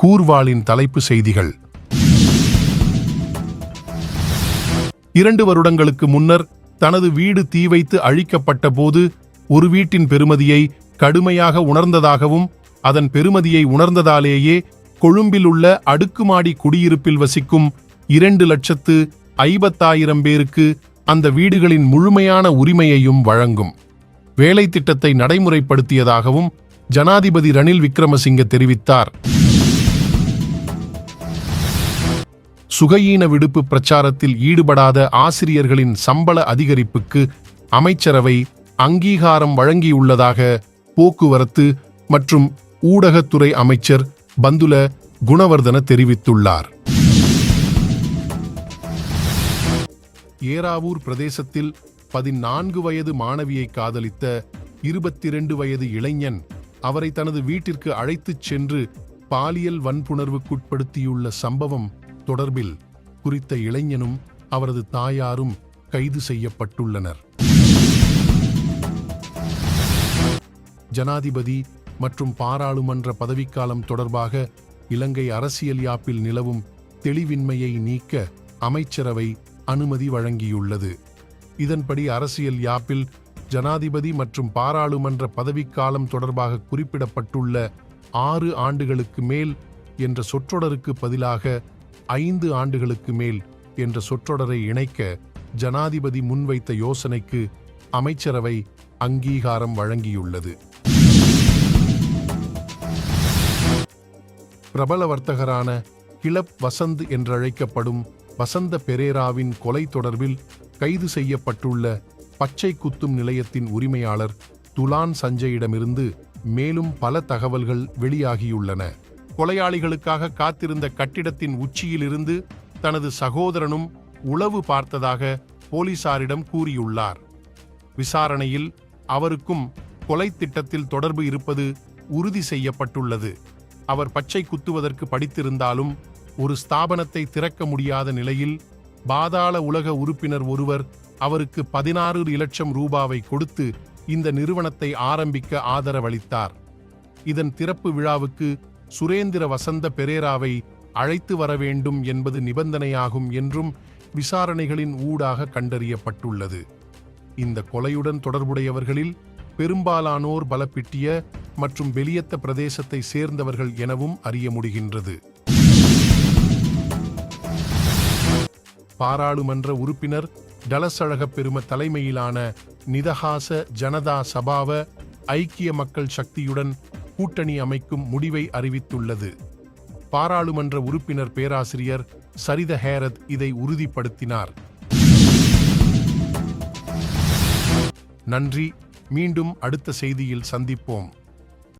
கூர்வாளின் தலைப்பு செய்திகள். இரண்டு வருடங்களுக்கு முன்னர் தனது வீடு தீ வைத்து அழிக்கப்பட்ட போது ஒரு வீட்டின் பெருமதியை கடுமையாக உணர்ந்ததாகவும் அதன் பெருமதியை உணர்ந்ததாலேயே கொழும்பில் உள்ள அடுக்குமாடி குடியிருப்பில் வசிக்கும் இரண்டு லட்சத்து ஐம்பத்தாயிரம் பேருக்கு அந்த வீடுகளின் முழுமையான உரிமையையும் வழங்கும். வேலை திட்டத்தை நடைமுறைப்படுத்தியதாகவும் ஜனாதிபதி ரணில் விக்ரமசிங்க தெரிவித்தார். சுகையீன விடுப்பு பிரச்சாரத்தில் ஈடுபடாத ஆசிரியர்களின் சம்பள அதிகரிப்புக்கு அமைச்சரவை அங்கீகாரம் வழங்கியுள்ளதாக போக்குவரத்து மற்றும் ஊடகத்துறை அமைச்சர் பந்துல குணவர்தன தெரிவித்துள்ளார். ஏராவூர் பிரதேசத்தில் பதினான்கு வயது மாணவியை காதலித்த இருபத்தி இரண்டு வயது இளைஞன் அவரை தனது வீட்டிற்கு அழைத்துச் சென்று பாலியல் வன்புணர்வுக்குட்படுத்தியுள்ள சம்பவம் தொடர்பில் குறித்த இளைஞனும் அவரது தாயாரும் கைது செய்யப்பட்டுள்ளனர். ஜனாதிபதி மற்றும் பாராளுமன்ற பதவிக்காலம் தொடர்பாக இலங்கை அரசியல் யாப்பில் நிலவும் தெளிவின்மையை நீக்க அமைச்சரவை அனுமதி வழங்கியுள்ளது. இதன்படி அரசியல் யாப்பில் ஜனாதிபதி மற்றும் பாராளுமன்ற பதவிக்காலம் தொடர்பாக குறிப்பிடப்பட்டுள்ள ஆறு ஆண்டுகளுக்கு மேல் என்ற சொற்றொடருக்கு பதிலாக ஐந்து ஆண்டுகளுக்கு மேல் என்ற சொற்றொடரை இணைக்க ஜனாதிபதி முன்வைத்த யோசனைக்கு அமைச்சரவை அங்கீகாரம் வழங்கியுள்ளது. பிரபல வர்த்தகரான கிளப் வசந்த் என்றழைக்கப்படும் வசந்த பெரேராவின் கொலை தொடர்பில் கைது செய்யப்பட்டுள்ள பச்சை குத்தும் நிலையத்தின் உரிமையாளர் துலான் சஞ்சயிடமிருந்து மேலும் பல தகவல்கள் வெளியாகியுள்ளன. கொலையாளிகளுக்காக காத்திருந்த கட்டிடத்தின் உச்சியிலிருந்து தனது சகோதரனும் உளவு பார்த்ததாக போலீசாரிடம் கூறியுள்ளார். விசாரணையில் அவருக்கும் கொலை திட்டத்தில் தொடர்பு இருப்பது உறுதி செய்யப்பட்டுள்ளது. அவர் பச்சை குத்துவதற்கு படித்திருந்தாலும் ஒரு ஸ்தாபனத்தை திறக்க முடியாத நிலையில் பாதாள உலக உறுப்பினர் ஒருவர் அவருக்கு பதினாறு இலட்சம் ரூபாவை கொடுத்து இந்த நிறுவனத்தை ஆரம்பிக்க ஆதரவளித்தார். இதன் திறப்பு விழாவுக்கு சுரேந்திர வசந்த பெரேராவை அழைத்து வர வேண்டும் என்பது நிபந்தனையாகும் என்றும் விசாரணைகளின் ஊடாக கண்டறியப்பட்டுள்ளது. இந்த கொலையுடன் தொடர்புடையவர்களில் பெரும்பாலானோர் பலப்பிட்டிய மற்றும் வெளியத்த பிரதேசத்தை சேர்ந்தவர்கள் எனவும் அறிய முடிகின்றது. பாராளுமன்ற உறுப்பினர் டலசழக பெரும தலைமையிலான நிதஹாச ஜனதா சபாவ ஐக்கிய மக்கள் சக்தியுடன் கூட்டணி அமைக்கும் முடிவை அறிவித்துள்ளது. பாராளுமன்ற உறுப்பினர் பேராசிரியர் சரித ஹேரத் இதை உறுதிப்படுத்தினார். நன்றி. மீண்டும் அடுத்த செய்தியில் சந்திப்போம்.